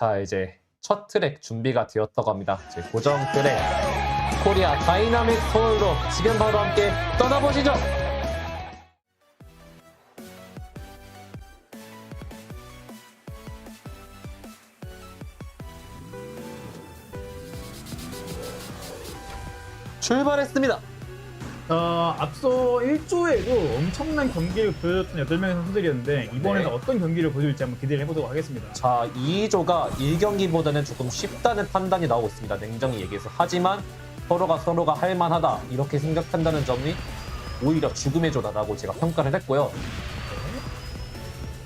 자 이제 첫 트랙 준비가 되었다고 합니다. 이제 고정 트랙 코리아 다이나믹 서울로 지금 바로 함께 떠나보시죠. 출발했습니다. 어, 앞서 1조에도 엄청난 경기를 보여줬던 8명의 선수들이었는데 이번에는 네. 어떤 경기를 보여줄지 한번 기대를 해보도록 하겠습니다. 자, 2조가 1경기보다는 조금 쉽다는 판단이 나오고 있습니다. 냉정히 얘기해서. 하지만 서로가 서로가 할만하다 이렇게 생각한다는 점이 오히려 죽음의 조다라고 제가 평가를 했고요.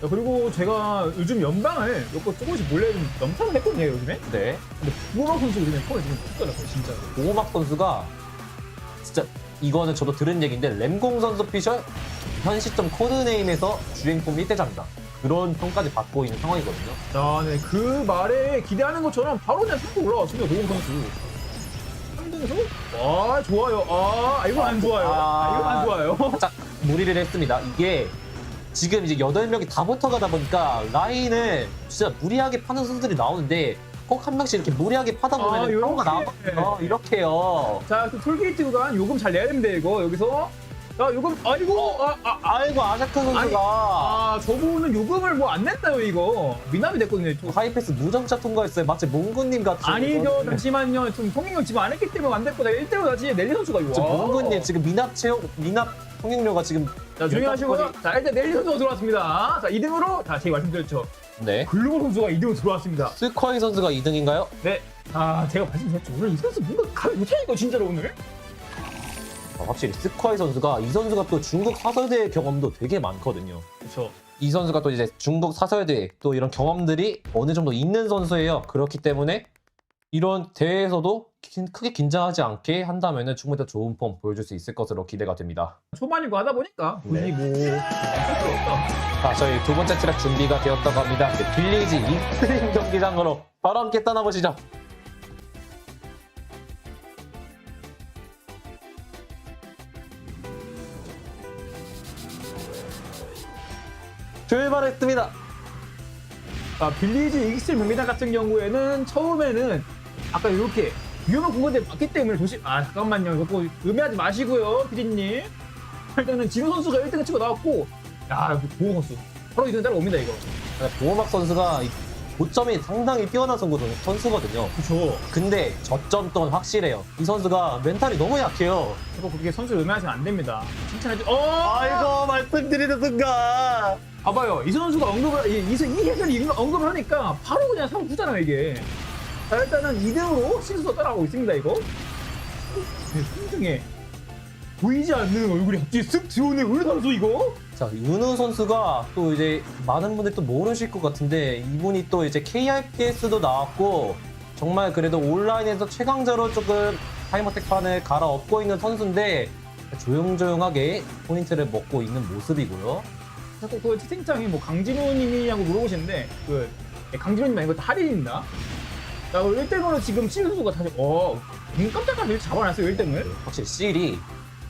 자, 그리고 제가 요즘 연방을 몇번 조금씩 몰래 좀 넘사를 했거든요, 요즘에. 네. 근데 구호막 선수 요즘에 폼이 지금 좋더라고요, 진짜로. 오호막 선수가 진짜 이거는 저도 들은 얘기인데 램공 선수 피셜 현 시점 코드네임에서 주행폼 1대장이다. 그런 평까지 받고 있는 상황이거든요. 자, 네, 그 말에 기대하는 것처럼 바로 그냥 상도 올라왔습니다, 고공 선수. 3등에서? 와, 좋아요. 아, 이거 안 좋아요. 아, 이거 안 좋아요. 살짝 무리를 했습니다. 이게 지금 이제 8명이 다 붙어가다 보니까 라인을 진짜 무리하게 파는 선수들이 나오는데 꼭 한 명씩 이렇게 무리하게 파다 보면 아, 은 요렇게. 사고가 나거든요. 이렇게요. 자, 그 톨게이트 구간 요금 잘 내야 됩니다, 이거. 여기서. 자, 요금, 아이고, 아, 아, 아이고 아샤크 선수가 아, 저분은 요금을 뭐 안 냈다요, 이거. 미남이 됐거든요. 저- 하이패스 무정차 통과했어요. 마치 몽구님 같이. 아니죠, 잠시만요. 좀 통행료 지금 안 했기 때문에 안 됐고, 내가 1대5 다시 넬리 선수가 이거. 지금 몽구님 지금 미납 채용 미납 통행료가 지금 자, 조용히 하시고요. 자, 일단 넬리 선수가 들어왔습니다. 자, 2등으로, 자, 제가 말씀드렸죠. 네. 글로벌 선수가 2등으로 들어왔습니다. 스쿼이 선수가 2등인가요? 네. 아, 제가 말씀드렸죠. 오늘 이 선수 뭔가 감이 못하니까, 진짜로 오늘. 아, 확실히 스쿼이 선수가 이 선수가 또 중국 사설대회 경험도 되게 많거든요. 그렇죠. 이 선수가 또 이제 중국 사설대회 또 이런 경험들이 어느 정도 있는 선수예요. 그렇기 때문에 이런 대회에서도 긴- 크게 긴장하지 않게 한다면 충분히 더 좋은 폼 보여줄 수 있을 것으로 기대가 됩니다. 초반이고 하다 보니까 굳이 네. 뭐 할거 없다. 자, 저희 두 번째 트랙 준비가 되었다고 합니다. 이제 빌리지 익스트림 경기장으로 바로 함께 떠나보시죠. 출발했습니다. 아, 빌리지 익스트림 경기장 같은 경우에는 처음에는 아까 이렇게 위험한 공간들이 많기 때문에 조심. 아 잠깐만요. 이거 뭐 의미하지 마시고요, 피디님. 일단은 진우 선수가 1등을 치고 나왔고, 야 보호 선수 바로 2등 따라옵니다 이거. 보호막 선수가 이 고점이 상당히 뛰어난 선수- 선수거든요. 그렇죠. 근데 저점 또한 확실해요. 이 선수가 멘탈이 너무 약해요. 그리고 그렇게 선수 의미하시면 안 됩니다. 칭찬해주. 어. 말씀드리는 순간. 봐봐요. 이 선수가 언급을 이, 이, 이 해설이 언급을 하니까 바로 그냥 사고 주잖아요 이게. 자 일단은 2등으로 신수가 따라가고 있습니다 이거. 네, 3등에 보이지 않는 얼굴이 갑자기 쓱 들어오는 을 선수 이거. 자 윤우 선수가 또 이제 많은 분들이 또 모르실 것 같은데 이분이 또 이제 KRPS도 나왔고 정말 그래도 온라인에서 최강자로 조금 타이머텍판을 갈아엎고 있는 선수인데 조용조용하게 포인트를 먹고 있는 모습이고요. 자꾸 그 채팅창에 뭐 강진호님이냐고 물어보시는데 그 네, 강진호님 아니고 할인입니다. 자 그리고 1등으로 지금 신 선수가 다시 어눈 깜짝깜짝 잡아놨어요 1등을. 확실히 실이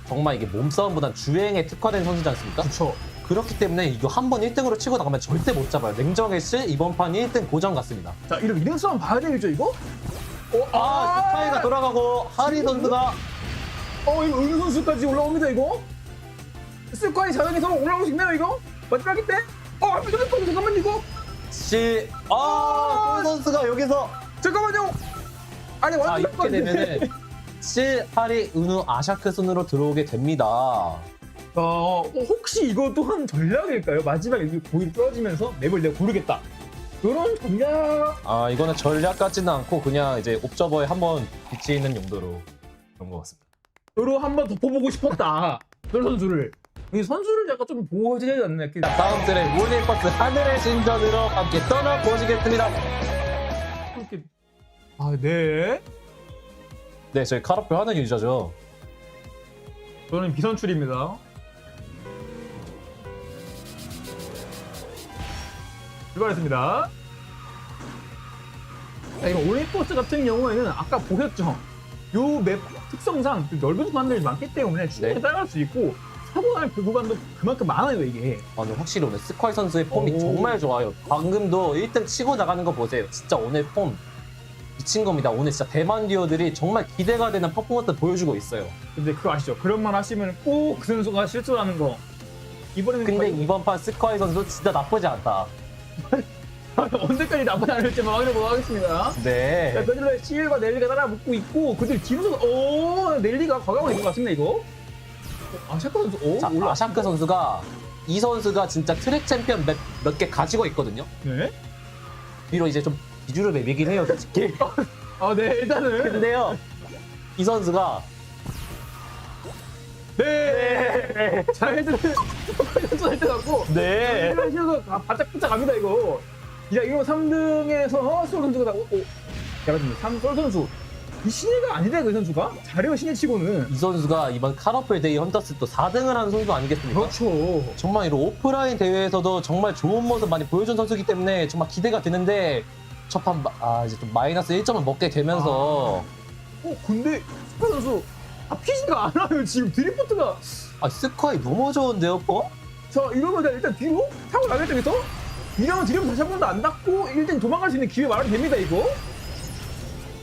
정말 이게 몸싸움보단 주행에 특화된 선수지 않습니까? 그렇죠. 그렇기 때문에 이거 한 번 1등으로 치고 나가면 절대 못 잡아요. 냉정의 실 이번 판 1등 고정 같습니다. 자 이런 2등 싸움 봐야 되겠죠 이거? 어, 아, 스파이가 돌아가고 하리 선수가 어 이거 은우 선수까지 올라옵니다 이거 스쿼이 자전에서 올라올 수 있나요 이거? 마지막일 때? 어 잠깐만 이거 실, 아, tôn 선수가 여기서 잠깐만요 아니 아, 완전 이렇게 되면은 실, 하리, 은우, 아샤크 순으로 들어오게 됩니다. 어 혹시 이거 또한 전략일까요? 마지막에 이렇게 고기를 떨어지면서 맵을 내가 고르겠다 그런 전략 아, 이거는 전략 같지는 않고 그냥 이제 옵저버에 한번 비치는 용도로 그런 것 같습니다. 으로 한번 덮어보고 싶었다 그 선수를 이 선수를 약간 좀 보호해줘야 되지 않나 이렇게 다음 트랙 몰리버스 하늘의 신전으로 함께 떠나보시겠습니다. 이렇게 아네 네, 저희 카라표 하는 유저죠. 저는 비선출입니다. 출발했습니다. 자, 이거 올림포스 같은 경우에는 아까 보셨죠? 요 맵 특성상 그 넓은 공간들이 많기 때문에 충분히 네. 따라갈 수 있고 타고날 그 구간도 그만큼 많아요 이게. 아, 근데 확실히 오늘 스쿼이 선수의 폼이 오. 정말 좋아요. 방금도 1등 치고 나가는 거 보세요. 진짜 오늘 폼 미친 겁니다. 오늘 진짜 대만 듀오들이 정말 기대가 되는 퍼포먼스 보여주고 있어요. 근데 그거 아시죠? 그런 말 하시면 꼭 그 선수가 실수하는 거. 이번에는 근데 과연 이번 판 스쿼이 선수 진짜 나쁘지 않다. 언제까지 나쁘지 않을지 뭐 확인해 보도록 하겠습니다. 자, 네. 그들로 시일과 넬리가 따라 붙고 있고 그들 뒤로 오 넬리가 과감하게 있는 것 같습니다 이거. 아 샤카 선수 오 자, 올라. 아샤크 선수가 이 선수가 진짜 트랙 챔피언 몇 개 가지고 있거든요. 네. 비록 이제 좀 비주를 매기긴 해요, 솔직히. 아 네 일단은 근데요, 이 선수가 네. 자 선수 할때 같고 네. 이런 식으로 다 바짝 바짝 갑니다 이거. 야 이거 3등에서 솔 선수가 오, 오. 잘하십니다. 3솔 선수. 이 신예가 아니다 그 선수가 잘해요 신예 치고는. 이 선수가 이번 카러플 데이 헌터스 또 4등을 한 선수 아니겠습니까? 그렇죠. 정말 이런 오프라인 대회에서도 정말 좋은 모습 많이 보여준 선수이기 때문에 정말 기대가 되는데 첫판 아 이제 좀 마이너스 1점을 먹게 되면서. 어 근데 스파 선수 앞히지가 않아요. 지금 드리프트가. 아, 스코어이 너무 좋은데요, 어? 자 이러면 그냥 일단 뒤로 타고 나겠다 여기서 이러면 뒤로 다시 한 번도 안 닿고 1등 도망갈 수 있는 기회 마련이 됩니다 이거.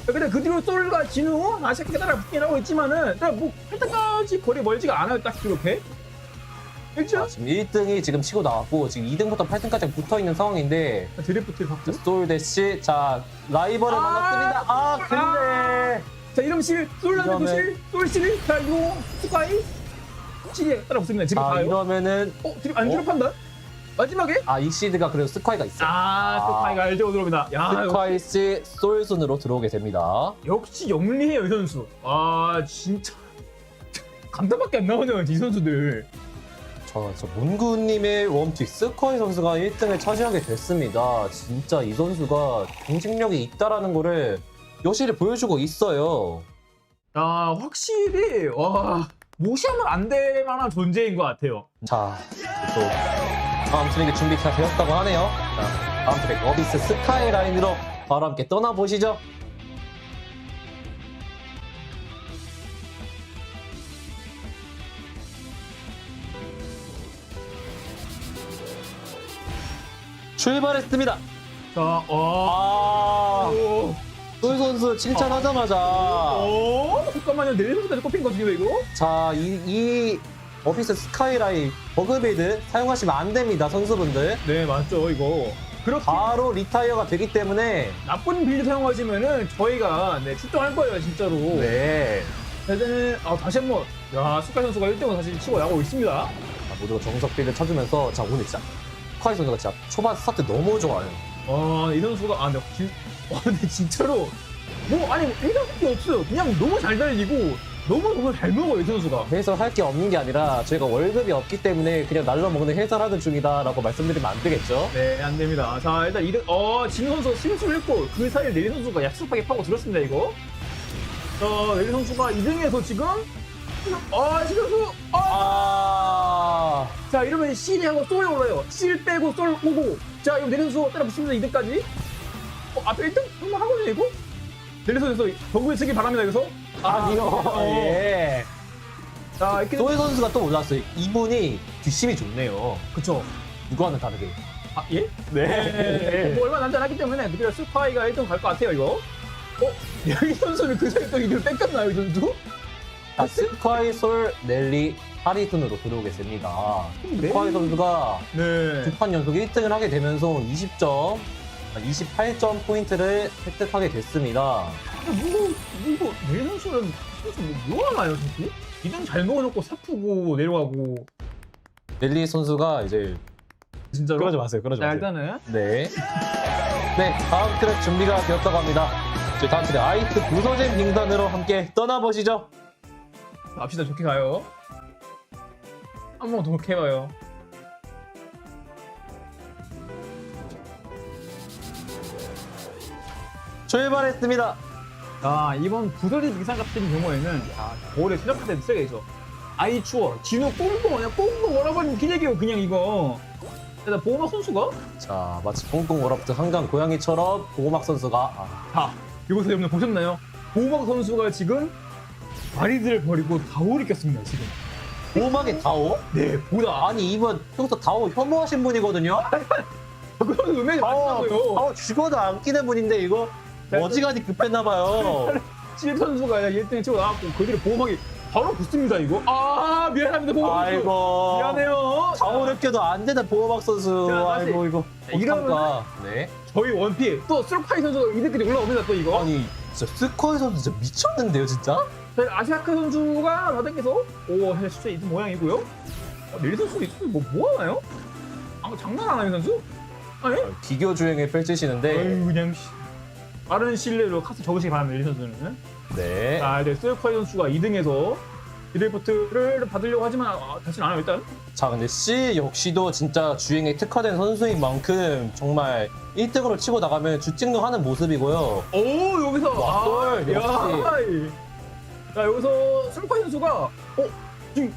자, 근데 그 뒤로 솔과 진우 아시아게 따라 붙긴 하고 있지만은 일단 뭐 8등까지 거리 멀지가 않아요 딱 이렇게 아, 일단 지금 1등이 지금 치고 나왔고 지금 2등부터 8등까지 붙어 있는 상황인데 드리프트를 받고 솔대시 자 라이벌을 아, 만났습니다. 아 근데 자 이러면 실 솔라는 이러면- 실, 솔실 자 이거 스카이 실이 따라 붙습니다 지금 아 가요 이러면은 어? 드립 안 드립 어? 판단? 마지막에? 아 익시드가 그래도 스쿼이가 있어 요. 아, 스파이가 알죠 들어옵니다. 야, 스쿼이 씨 솔순으로 들어오게 됩니다. 역시 영리해요 이 선수. 아 진짜 감탄밖에 안 나오네요 이 선수들. 저, 저 문구님의 웜투 스쿼이 선수가 1등을 차지하게 됐습니다. 진짜 이 선수가 경쟁력이 있다라는 거를 여실히 보여주고 있어요. 아 확실히 와 무시하면 안 될 만한 존재인 것 같아요. 자, 또 다음 트랙이 준비가 되었다고 하네요. 자, 다음 트랙 어비스 스카이 라인으로 바로 함께 떠나보시죠. 출발했습니다. 자, 어. 아, 오. 솔 선수 칭찬하자마자 어? 잠깐만요 넬리 선수까지 꼽힌 거지요 이거? 자, 이, 이 어비스 스카이라인 버그베이드 사용하시면 안 됩니다, 선수분들. 네 맞죠 이거. 그렇게 바로 리타이어가 되기 때문에 나쁜 빌드 사용하시면은 저희가 네, 출동할 거예요 진짜로. 네. 자, 일단은 아, 다시 한 번 야 스카이 선수가 1등으로 다시 치고 나가고 있습니다. 자, 모두가 정석 빌드 쳐주면서 자, 오늘 진짜 스 카이 선수가 진짜 초반 스타트 너무 좋아요. 아, 이 선수가, 아, 근데, 진, 와, 근데 진짜로, 뭐, 아니, 일할 게 없어요. 그냥 너무 잘 달리고, 너무 너무 잘 먹어요, 이 선수가. 해설 할 게 없는 게 아니라 저희가 월급이 없기 때문에 그냥 날로 먹는 해설하는 중이다라고 말씀드리면 안 되겠죠? 네, 안 됩니다. 자, 일단 2등, 어, 진 선수 실수를 했고, 그 사이에 내리 선수가 약속하게 파고 들었습니다, 이거. 자, 내리 선수가 2등에서 지금, 아, 진 선수, 아! 아, 자, 이러면 C하고 솔에 올라요. C 빼고 솔 오고. 자, 이거 선수 따라 붙습니다, 2등까지. 어, 앞에 1등? 한번 하거든요, 이거? 내리 선수 경고에 쓰기 바랍니다, 여기서. 아니요. 어. 예. 자, 이렇게. 소혜 선수가 또 올랐어요. 이분이 뒷심이 좋네요. 그쵸. 누구와는 다르게. 아, 예? 네. 뭐 얼마 남지 않았기 때문에 느끼다 스파이가 1등 갈 것 같아요, 이거. 어? 이 선수는 그 사이에 또 이걸 뺏겼나요, 이 선수? 자, 스ኳ이 솔 넬리 하리순으로 들어오겠습니다. 네. 스ኳ이 선수가 네. 두판 연속 1등을 하게 되면서 20점, 28점 포인트를 획득하게 됐습니다. 뭐, 뭐, 내 선수는 선수 뭐, 뭐 하나요, 선수? 2등 잘 먹어놓고 사프고 내려가고. 넬리 선수가 이제 진짜로. 그러지 마세요. 그러지 자, 마세요. 일단은. 네. 네, 다음 트랙 준비가 되었다고 합니다. 저희 다음 트랙 아이트 부서진 빙단으로 함께 떠나보시죠. 갑시다, 좋게 가요. 한번더 가요. 출발했습니다. 자, 이번 부서진 이상 같은 경우에는, 야, 겨울에 최적화 된 쓰레기죠. 아이 추워. 진호 꽁꽁, 그냥 꽁꽁 얼어버린 기내기요, 그냥 이거. 일단 보호막 선수가 자, 마치 꽁꽁 얼어붙은 한강 고양이처럼 고막 선수가 아, 자, 이곳에 여러분 보셨나요? 보호막 선수가 지금 다리들을 버리고 다오를 꼈습니다, 지금. 보호막에 다오? 네, 보다. 아니 이분 평소 다오 혐오하신 분이거든요. 그런 음악이 다오, 많다고요. 다오 죽어도 안 끼는 분인데 이거 어지간히 급했나 봐요. 실 선수가 1등 치고 나왔고 그 뒤로 보호막이 바로 붙습니다 이거. 아 미안합니다 보호막. 선수. 아이고. 미안해요. 다오를 껴도 안 되는 보호막 선수. 자, 다시. 아이고 이거. 자, 이러면은- 어떡할까. 네. 저희 원피 또 스루카이 선수가 2등까지 올라옵니다 또 이거. 아니 진짜 스커이 선수 진짜 미쳤는데요 진짜? 저희 아시아카 선수가 4등에서 오 사실 숫자 있는 모양이고요. 어, 릴 선수 이거 뭐, 뭐 하나요? 아 장난하나요 이 선수? 아니? 기교 주행을 펼치시는데. 아유 그냥 씨. 빠른 신뢰로 카스 적으시기 바랍니다 릴 선수는. 네. 자 이제 스루카이 선수가 2등에서 드리프트를 받으려고 하지만 아, 다시는 안 해요 일단. 자 근데 C 역시도 진짜 주행에 특화된 선수인 만큼 정말 1등으로 치고 나가면 주찍능하는 모습이고요. 오 여기서 와, 골, 야, 이. 자 여기서 슬파이 선수가 어 지금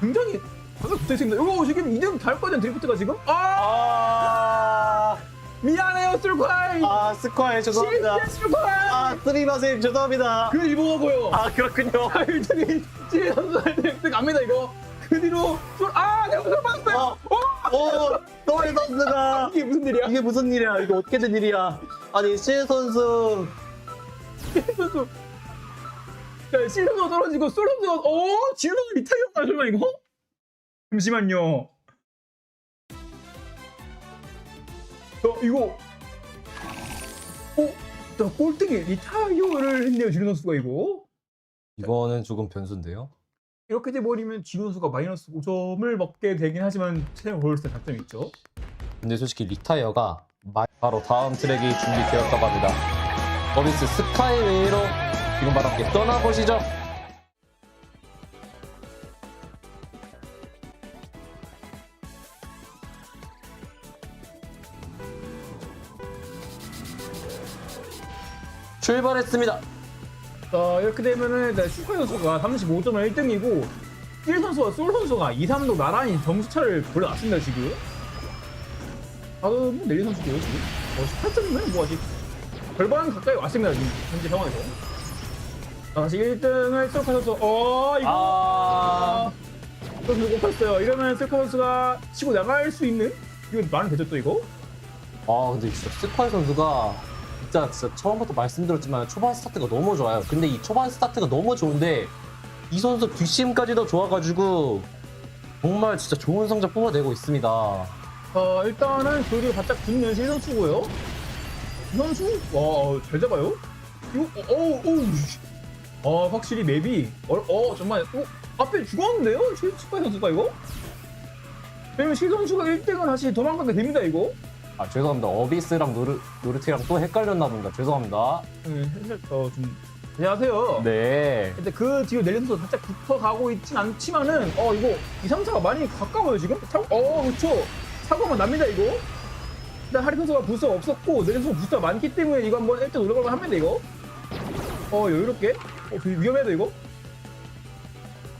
굉장히 가까이 붙어 있습니다. 이거 지금 2등 달 거든 드리프트가 지금 아 아, 미안해요 슬파이 아 스쿼이 죄송합니다. 슬파이 아 스리마세 죄송합니다. 그 일본어고요. 아 그렇군요. 아 1등이 지 선수한테 1등 갑니다 이거. 그 뒤로 쏠- 아 내가 무슨 봤어요. 어, 오 또이 선수가 이게 무슨 일이야? 이게 무슨 일이야? 이거 어떻게 된 일이야? 아니 C 선수 선수. 자, 실선수가 떨어지고 솔 선수가 어 지금 리타이어가 설마 이거? 잠시만요. 저 이거 어? 나 꼴등에 리타이어를 했네요 지루 선수가 이거. 이거는 조금 변수인데요. 이렇게 돼버리면 지루 선수가 마이너스 5점을 먹게 되긴 하지만 최종 골스 장점이 있죠. 근데 솔직히 리타이어가 마- 바로 다음 트랙이 준비되었다고 합니다. 어비스 스카이웨이로 지금 바로 함께 떠나보시죠. 출발했습니다. 자 이렇게 되면은 일단 슈카 선수가 35점을 1등이고 1 선수와 솔 선수가 2, 3도 나란히 점수 차를 벌려놨습니다 지금 다음 뭐 내린 선수도 지금 어, 18점이면 뭐 아직 절반 가까이 왔습니다 지금 현재 상황에서 자, 다시 1등을 셀카 선수 어 이거 아, 선수 꼽혔어요 이러면 셀카 선수가 치고 나갈 수 있는 이거 말은 되죠 또 이거 아 근데 진짜 스카이 선수가 진짜 진짜 처음부터 말씀드렸지만 초반 스타트가 너무 좋아요. 근데 이 초반 스타트가 너무 좋은데 이 선수 뒷심까지도 좋아가지고 정말 진짜 좋은 성적 뽑아내고 있습니다. 어, 일단은 조리 바짝 붙는 실 선수고요. 이 선수 와, 잘 잡아요. 이거 어, 어, 어, 씨. 어, 확실히 맵이 어, 어 정말 어, 앞에 죽었는데요? 실 스파이 선수가 이거? 그러면 실 선수가 1등을 다시 도망가게 됩니다 이거. 아 죄송합니다. 어비스랑 노르 노르티랑 또 헷갈렸나 봅니다. 죄송합니다. 네, 살짝 어좀 안녕하세요. 네. 근데 그 뒤로 넬리 선수 살짝 붙어가고 있진 않지만은 어 이거 2, 3차가 많이 가까워요 지금 차, 어 그렇죠 사고만 납니다 이거 일단 하리 선수가 부스가 없었고 넬리 선수가 부스가 많기 때문에 이거 한번 1등 올라가고 합니다 이거 어 여유롭게 어 되게 위험해도 이거?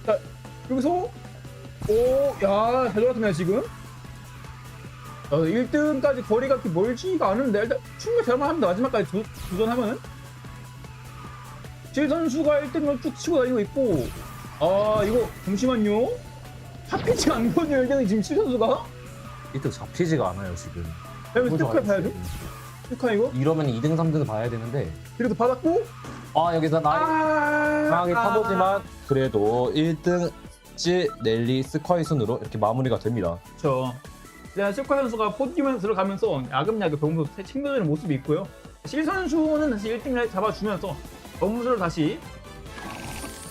자 여기서? 오 야 잘 돌았습니다 지금. 어, 1등까지 거리가 그렇게 멀지가 않은데 일단 충분히 잘만 합니다 마지막까지 도, 도전하면은. 질 선수가 1등을 쭉 치고 다니고 있고. 아 이거 잠시만요. 잡히지 않거든요 일단은 지금 칠 선수가. 이때 잡히지가 않아요 지금. 그러면 스티커 봐야죠 스티커 이거? 이러면 2등 3등을 봐야 되는데. 그래도 받았고? 아 여기서 나이 아. 강하게 타보지만 그래도 1등 찌 넬리 스카이 순으로 이렇게 마무리가 됩니다. 그렇죠 일단 실카 선수가 포디움에 들어가면서 야금야금 병수 챙겨주는 모습이 있고요. 실 선수는 다시 1등을 잡아주면서 점수를 다시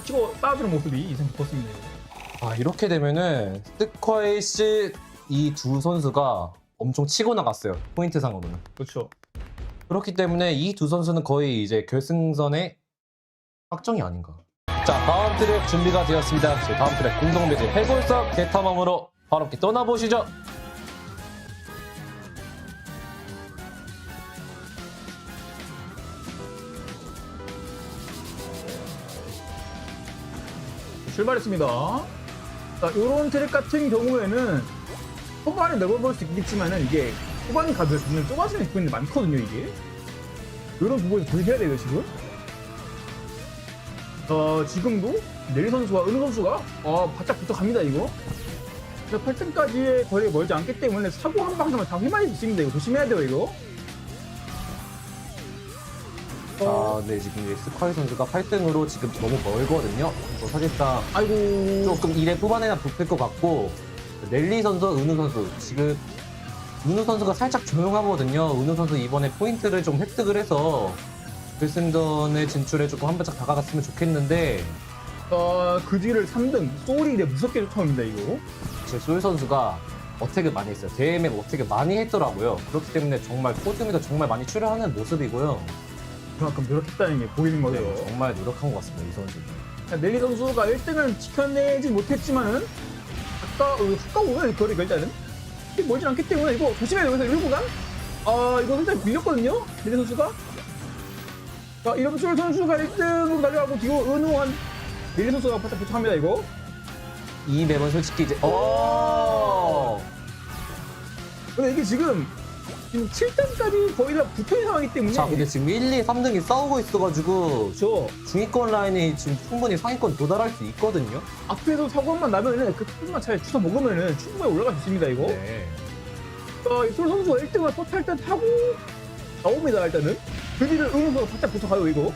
치고 쌓아주는 모습이 깊었습니다. 이거. 아 이렇게 되면은 스카이 씨이 두 선수가 엄청 치고 나갔어요. 포인트 상으로는. 그렇죠 그렇기 때문에 이 두 선수는 거의 이제 결승선의 확정이 아닌가. 자, 다음 트랙 준비가 되었습니다. 제 다음 트랙 공동매직 해골석 개탐험으로 바로 함께 떠나보시죠. 출발했습니다. 자, 요런 트랙 같은 경우에는 초반에 넓어볼 수 있겠지만은 이게 초반 가면 눈을 좁아지는 부분이 많거든요, 이게. 요런 부분을 조심해야 돼요, 지금. 어, 지금도 넬리 선수와 은우 선수가 어, 바짝 붙어갑니다 이거. 8등까지의 거리가 멀지 않기 때문에 사고 한 방송을 다 휘말릴 수 있습니다. 이거 조심해야 돼요 이거. 어, 자, 네, 지금 이제 스카이 선수가 8등으로 지금 너무 멀거든요. 그래서 사실상 아이고. 조금 1회 후반에나 붙을 것 같고 넬리 선수, 은우 선수 지금 은우 선수가 살짝 조용하거든요. 은우 선수 이번에 포인트를 좀 획득을 해서 결승전에 진출에 조금 한 발짝 다가갔으면 좋겠는데 어, 그 뒤를 3등 소울이 이제 무섭게 쫓아옵니다 이거. 제 소유 선수가 어택을 많이 했어요. 대회맥 어택을 많이 했더라고요. 그렇기 때문에 정말 포즈에도 정말 많이 출연하는 모습이고요. 그만큼 노력했다는 게 보이는 거죠. 네, 정말 노력한 것 같습니다. 이 선수. 자, 넬리 선수가 1등을 지켜내지 못했지만은 아까 어, 가까우면 거리 결 자는 멀진 않기 때문에 이거 조심해야 돼요. 여기서 1구간? 아 이거 살짝 밀렸거든요. 넬리 선수가? 자 이러면 솔 선수가 1등으로 달려가고 뒤로 은우한 넬리 선수가 바짝 부착합니다 이거. 이 맵은 솔직히 이제 어. 근데 이게 지금 지금 7등까지 거의 다 붙어있는 상황이기 때문에 자, 근데 지금 1, 2, 3등이 싸우고 있어가지고 저 중위권 라인이 지금 충분히 상위권 도달할 수 있거든요. 앞에서 사고만 나면은 그 조금만 잘 주워 먹으면은 충분히 올라갈 수 있습니다 이거 네. 어, 이솔 선수가 1등을 포탈 때 타고 나옵니다 일단은 그 뒤를 응원수가 바짝 붙어가요 이거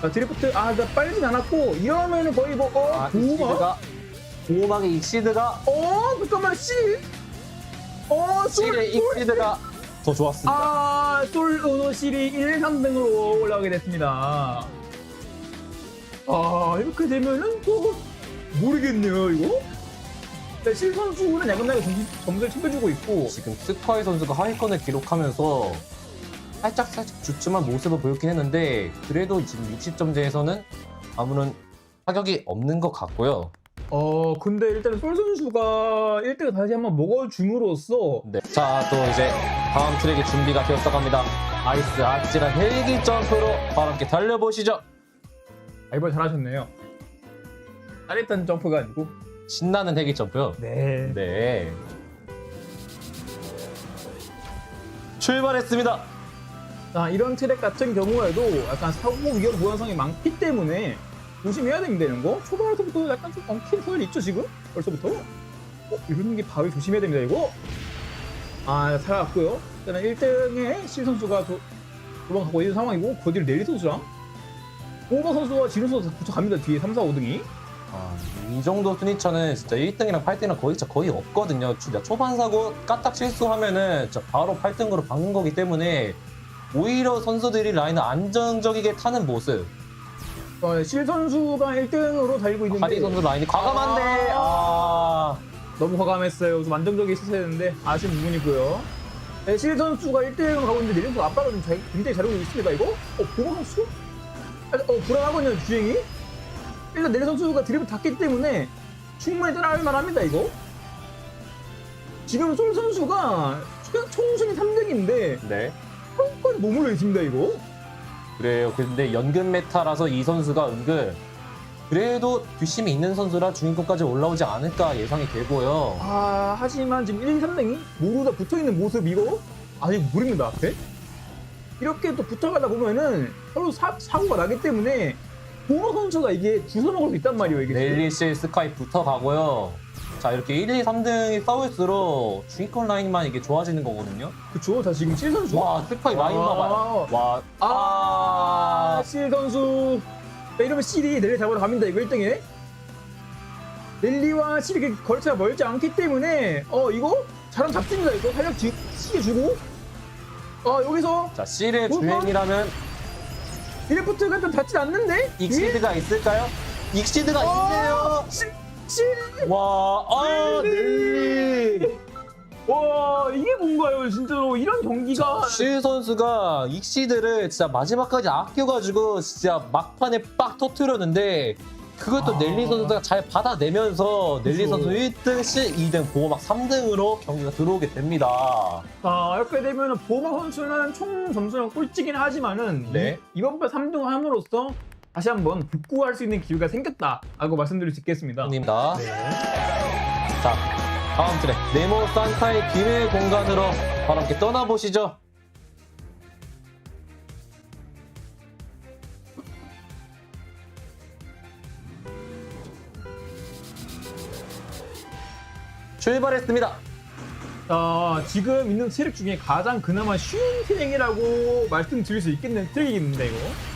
자, 드리프트 아나 빨리진 않았고 이러면은 거의 뭐 어? 아, 보호막? 익시드가 보호막의 익시드가 어? 잠깐만 씨 어? 솔, 실의 솔, 익시드가 더 좋았습니다. 아, 솔 은호 실이 1, 3등으로 올라가게 됐습니다 아 이렇게 되면은 또 모르겠네요 이거 네, 실 선수는 야금야금 점수, 점수를 챙겨주고 있고 지금 스카이 선수가 하위권을 기록하면서 살짝 살짝 주춤한 모습을 보였긴 했는데 그래도 지금 60점제에서는 아무런 타격이 없는 것 같고요. 어 근데 일단 솔 선수가 1등을 다시 한번 먹어줌으로써 네. 자, 또 이제 다음 트랙이 준비가 되었어 갑니다. 아이스 아찔한 헬기 점프로 바로 함께 달려보시죠. 아, 이번 잘하셨네요 짜릿한 점프가 아니고 신나는 헬기 점프요. 네 네. 출발했습니다. 자, 이런 트랙 같은 경우에도 약간 사고 위험 보현성이 많기 때문에 조심해야 이런 거? 초반에서부터 약간 좀 엉킨 소리 있죠 지금? 벌써부터? 어, 이런 게 바위 조심해야 됩니다 이거. 아 살아갔고요. 일단은 1등에 실 선수가 도, 도망가고 있는 상황이고 그 뒤를 넬리 선수랑 오버 선수와 진우 선수 붙여갑니다 뒤에 3, 4, 5등이. 아, 이 정도 순위차는 진짜 1등이랑 8등이랑 거의 진짜 거의 없거든요. 진짜 초반 사고 까딱 실수하면은 진짜 바로 8등으로 박는 거기 때문에 오히려 선수들이 라인을 안정적이게 타는 모습. 어, 실 선수가 1등으로 달리고 있는데 하리 선수 라인이 과감한데 아, 너무 과감했어요. 좀 안정적이 있었어야 했는데 아쉬운 부분이고요. 네, 실 선수가 1등을 가고 있는데 내림수 압박을 좀 잘, 굉장히 잘하고 있습니다. 이거? 어, 보고 선수? 아, 어, 불안하거든요, 주행이? 일단 내리 선수가 드립을 탔기 때문에 충분히 따라할 만합니다, 이거. 지금 솔 선수가 총- 총순위 3등인데 네. 한건 머물러 있습니다, 이거. 그래요. 근데 연금 메타라서 이 선수가 은근 그래도 뒷심이 있는 선수라 중위권까지 올라오지 않을까 예상이 되고요. 아, 하지만 지금 1, 2, 3등이 모두 다 붙어 있는 모습 이거 아직 모릅니다, 앞에. 이렇게 또 붙어가다 보면은 서로 사, 사고가 나기 때문에 보호 선수가 이게 주워 먹을 수 있단 말이에요, 이게. 넬리실 스카이 붙어가고요. 자 이렇게 1, 2, 3등이 싸울수록 중위권 라인만 이게 좋아지는 거거든요. 그쵸. 자, 지금 실 선수. 와 스카이 라인 아. 봐봐요. 와 아, 실 선수. 자, 이러면 실이 넬리 잡으러 갑니다, 이거 1등에. 넬리와 실이 이렇게 거리차가 멀지 않기 때문에, 어, 이거 잘하면 잡습니다, 이거. 활력 뒤, 시게 주고. 어, 여기서 자 실의. 주행이라면 드리프트가 좀 닿지 않는데? 익시드가 있을까요? 익시드가 있네요. 실, 실. 와, 아, 넬리. 와, 이게 뭔가요, 진짜로. 이런 경기가. 실 선수가 익시드를 진짜 마지막까지 아껴가지고 진짜 막판에 빡 터트렸는데 그것도 아. 넬리 선수가 잘 받아내면서 넬리. 선수 1등, 실 2등, 보호 막 3등으로 경기가 들어오게 됩니다. 자, 이렇게 되면은 보마 선수는 총 점수는 꼴찌긴 하지만은 네. 이, 이번 번 3등 함으로써 다시 한번 복구할 수 있는 기회가 생겼다라고 말씀드릴 수 있겠습니다. 입니다. 네. 자, 다음 트랙 네모 산타의 비밀 공간으로 바로 함께 떠나보시죠. 출발했습니다. 자, 지금 있는 트랙 중에 가장 그나마 쉬운 트랙이라고 말씀드릴 수 있겠는 트랙인데 이거.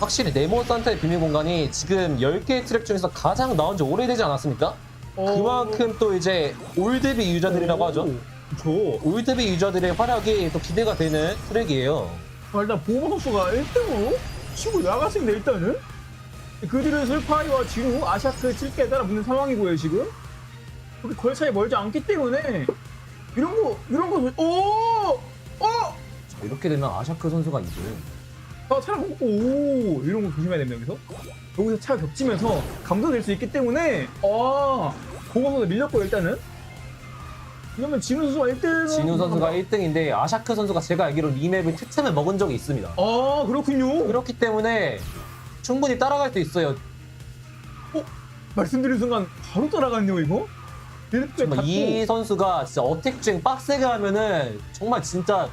확실히 네모 산타의 비밀 공간이 지금 10개의 트랙 중에서 가장 나온 지 오래되지 않았습니까? 어. 그만큼 또 이제 올드비 유저들이라고 하죠. 그렇죠. 올드비 유저들의 활약이 또 기대가 되는 트랙이에요. 자, 일단 보호 선수가 1등으로 치고 나갔습니다 일단은. 그 뒤를 슬파이와 진우, 아샤크 7개에 따라 붙는 상황이고요 지금. 그렇게 거리 차이 멀지 않기 때문에 이런 거 이런 거 오! 어! 자, 이렇게 되면 아샤크 선수가 2등. 아, 차량 먹고 오 이런 거 조심해야 됩니다 여기서. 여기서 차가 겹치면서 감도될 수 있기 때문에 아 공원선수 밀렸고 일단은. 이러면 진우 선수가 1등 진우 선수가 1등인데 아샤크 선수가 제가 알기로 리맵을 특템을 먹은 적이 있습니다. 아 그렇군요. 그렇기 때문에 충분히 따라갈 수 있어요. 말씀드린 순간 바로 따라갔네요 이거? 정말 이 선수가 진짜 어택 중 빡세게 하면은 정말 진짜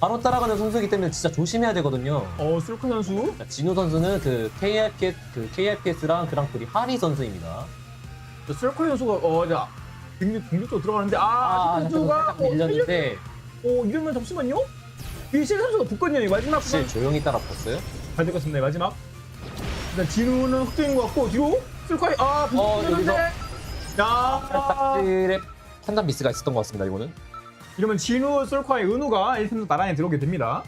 바로 따라가는 선수이기 때문에 진짜 조심해야 되거든요. 어 술카 선수 자, 진우 선수는 그 KRPS, 그 KRPS랑 그랑프리 하리 선수입니다. 술카 선수가 어자 공격 공격적으로 들어가는데 아, 아, 선수가 살짝 밀렸는데 어 이러면 잠시만요 이실 선수가 붙거든요 이 마지막 구간 조용히 따라 붙었어요. 잘 됐겠습니다 마지막 일단 진우는 흑등인 것 같고 뒤로 술카이 아 어, 붙었는데 야 살짝의 판단 미스가 있었던 것 같습니다. 이거는. 이러면 진우 솔카의 은우가 1팀 나란히 들어오게 됩니다.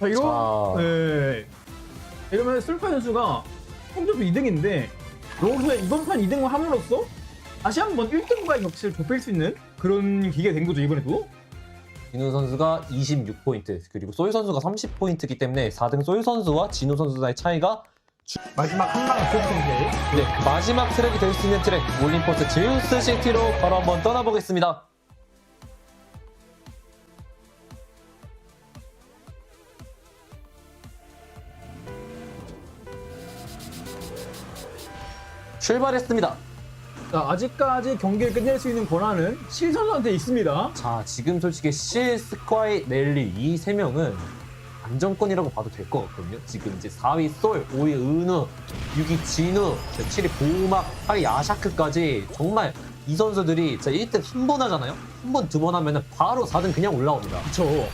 자, 이런, 자. 네. 이러면 솔카 선수가 성적도 2등인데, 여기서 이번 판 2등을 함으로써 다시 한번 1등과의 격차를 좁힐 수 있는 그런 기회가 된 거죠, 이번에도. 진우 선수가 26포인트 그리고 소유 선수가 30포인트이기 때문에 4등 소유 선수와 진우 선수 사이 차이가 마지막 한 방을 쏘는데. 네, 그 마지막 트랙이 될 수 있는 트랙 올림포스 제우스 시티로 바로 한번 떠나보겠습니다. 출발했습니다. 자, 아직까지 경기를 끝낼 수 있는 권한은 실 선수한테 있습니다. 자, 지금 솔직히 실, 스콰이, 넬리 이 세 명은 안정권이라고 봐도 될 것 같거든요. 지금 이제 4위 솔, 5위 은우, 6위 진우, 7위 보호막, 8위 아샤크까지 정말 이 선수들이 진짜 1등 한 번 하잖아요? 한 번, 두 번 하면 바로 4등 그냥 올라옵니다. 그쵸.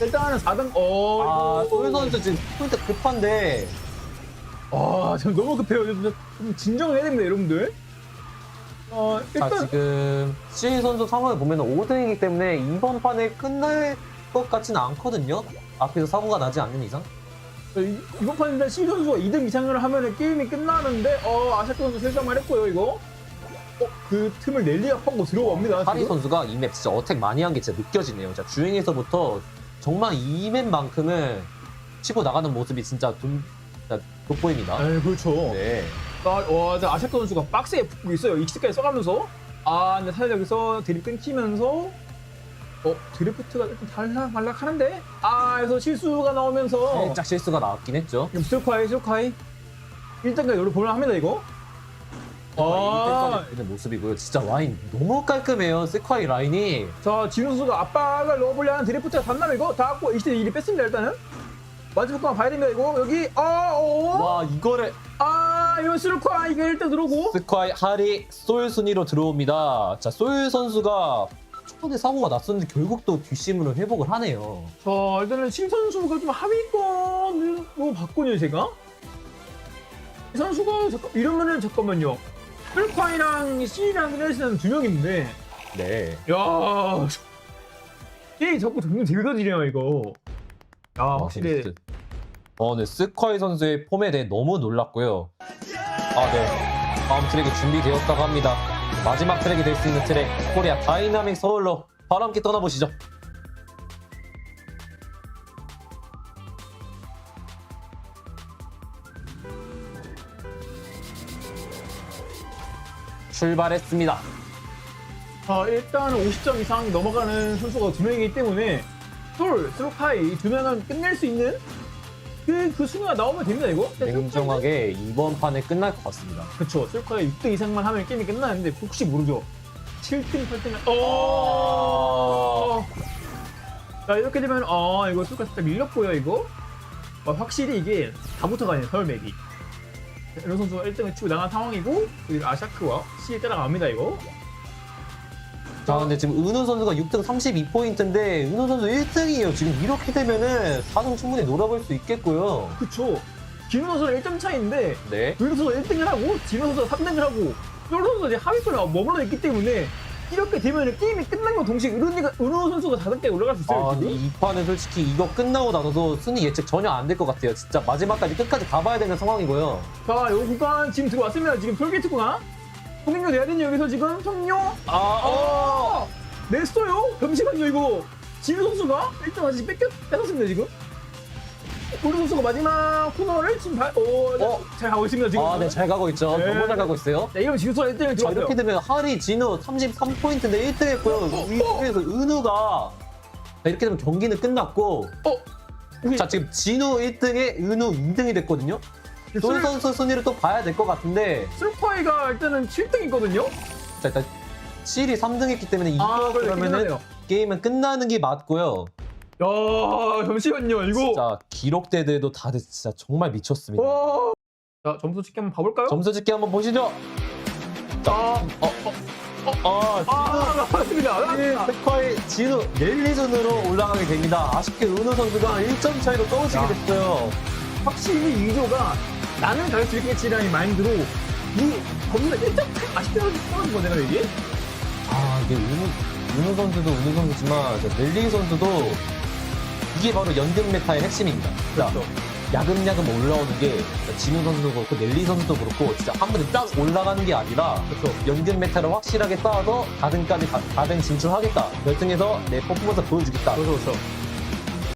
일단은 4등, 어, 아, 솔 선수 지금 포인트 급한데 아, 지금 너무 급해요. 좀, 좀 진정해야 됩니다, 여러분들. 어, 자, 일단, 지금 실 선수 상황을 보면 5등이기 때문에 이번 판에 끝날 것 같지는 않거든요. 앞에서 사고가 나지 않는 이상. 이- 이번 판 일단 시 선수가 2등 이상을 하면 게임이 끝나는데, 어, 아샤크 선수 실점만 했고요, 이거. 어, 그 틈을 넬리가 파고 들어옵니다. 하리 지금. 선수가 이 맵 진짜 어택 많이 한 게 진짜 느껴지네요. 자, 주행에서부터 정말 이 맵만큼은 치고 나가는 모습이 진짜 돈, 진짜 돋보입니다. 네, 그렇죠. 네. 아, 와, 근데 아샤크 선수가 박스에 붙고 있어요. 익스까지 써가면서. 아, 근데 사실 여기서 드립 끊기면서, 어, 드리프트가 일단 달락 말락 하는데, 아, 그래서 실수가 나오면서. 살짝 실수가 나왔긴 했죠. 지금 스토카이, 스토카이. 1등까지 노를 보려 합니다, 이거. 아, 이 되는 모습이고요. 진짜 와인 너무 깔끔해요. 스콰이 라인이. 자, 진우 선수가 압박을 넣어보려 하는 드리프트가 단남 이거 다 갖고 20대 1이 뺐습니다, 일단은. 마지막 건 봐야 됩니다, 이거. 여기, 아, 어, 와, 이거를 아, 이거 스루카, 이거 일단 들어오고. 스콰이 하리 솔 순위로 들어옵니다. 자, 솔 선수가 초반에 사고가 났었는데 결국 또 뒷심으로 회복을 하네요. 자, 일단은 신 선수가 좀 하위권으로 바꾸네요, 제가. 이 선수가, 잠깐, 이러면은 잠깐만요. 스루카이랑 C랑 그레이스는 두 명인데, 네. 야 게임 자꾸 점점 즐거지네요, 이거. 야, 확실히. 확실히. 어, 네. 스콰이 선수의 폼에 대해 너무 놀랐고요. 아, 네. 다음 트랙이 준비되었다고 합니다. 마지막 트랙이 될 수 있는 트랙, 코리아 다이나믹 서울로 바로 함께 떠나보시죠. 출발했습니다. 자, 일단 50점 이상 넘어가는 선수가 두 명이기 때문에 솔, 스루카이 두 명은 끝낼 수 있는 그, 그 순위가 나오면 됩니다, 이거. 냉정하게 이번 판에 끝날 것 같습니다. 그쵸. 스루카이 6등 이상만 하면 게임이 끝나는데 혹시 모르죠. 7등, 8등, 어. 자, 이렇게 되면, 어, 이거 스루카 살짝 밀렸고요, 이거. 어, 확실히 이게 다 붙어가네요, 서울 맵이. 은호 선수가 1등을 치고 나간 상황이고 아샤크와 C에 따라갑니다 이거. 자, 근데 지금 은우 선수가 6등 32포인트인데 은우 선수 1등이에요. 지금 이렇게 되면은 4등 충분히 놀아볼 수 있겠고요. 그쵸. 김은호 선수는 1점 차인데 네. 은호 선수가 1등을 하고 진호 선수가 3등을 하고 쫄 선수가 이제 하위권에 머물러 있기 때문에 이렇게 되면 게임이 끝난 건 동시에 은호가 은호 선수가 4등까지 올라갈 수 있어요 아, 근데 지금. 이 판은 솔직히 이거 끝나고 나서도 순위 예측 전혀 안 될 것 같아요. 진짜 마지막까지 끝까지 가봐야 되는 상황이고요. 자, 요 구간 지금 들어왔으면 지금 톨게이트구나. 통행료 내야 되는 여기서 지금 통료 아, 어! 냈어요? 잠시만요, 이거. 진우 선수가 1등 아직 뺏겼, 뺏었습니다, 지금. 우리 선수가 마지막 코너를 지금 발, 어, 어? 잘 가고 있습니다, 지금. 아, 네, 잘 가고 있죠. 네. 너무 잘 가고 있어요. 자, 이러면 진우 선수가 1등을 자, 들어왔어요. 이렇게 되면 하리, 진우 33포인트인데 1등 했고요. 위에서 은우가 자, 이렇게 되면 경기는 끝났고 어? 자, 지금 진우 1등에 은우 2등이 됐거든요. 술- 솔 선수 순위를 또 봐야 될 것 같은데 슬퍼이가 일단은 7등이거든요? 자, 일단 7이 3등 했기 때문에 이거 아, 그래, 그러면은 끝나네요. 게임은 끝나는 게 맞고요. 야, 잠시만요, 이거. 진짜 기록대들도 다들 진짜 정말 미쳤습니다. 와. 자, 점수 찍기 한번 봐볼까요? 점수 집계 한번 보시죠. 자, 어, 어, 어, 아, 맞습니다. 진우 스코어의 진우 랠리전으로 올라가게 됩니다. 아쉽게 은우 선수가 1점 차이로 떨어지게 야. 됐어요. 확실히 이조가 나는 잘할 수 있겠지라는 마인드로 이 거기서 1점 아쉽게 떨어진 거잖아요 이게 아, 이게 은우, 은우 선수도 은우 선수지만 저 랠리 선수도 이게 바로 연금 메타의 핵심입니다. 진짜 그렇죠. 야금야금 올라오는 게 진우 선수도 그렇고 넬리 선수도 그렇고 진짜 한 번에 딱 올라가는 게 아니라 그렇죠. 연금 메타를 확실하게 쌓아서 4등까지 4등 진출하겠다. 결승에서 내 퍼포먼스 보여주겠다. 그렇죠 그렇죠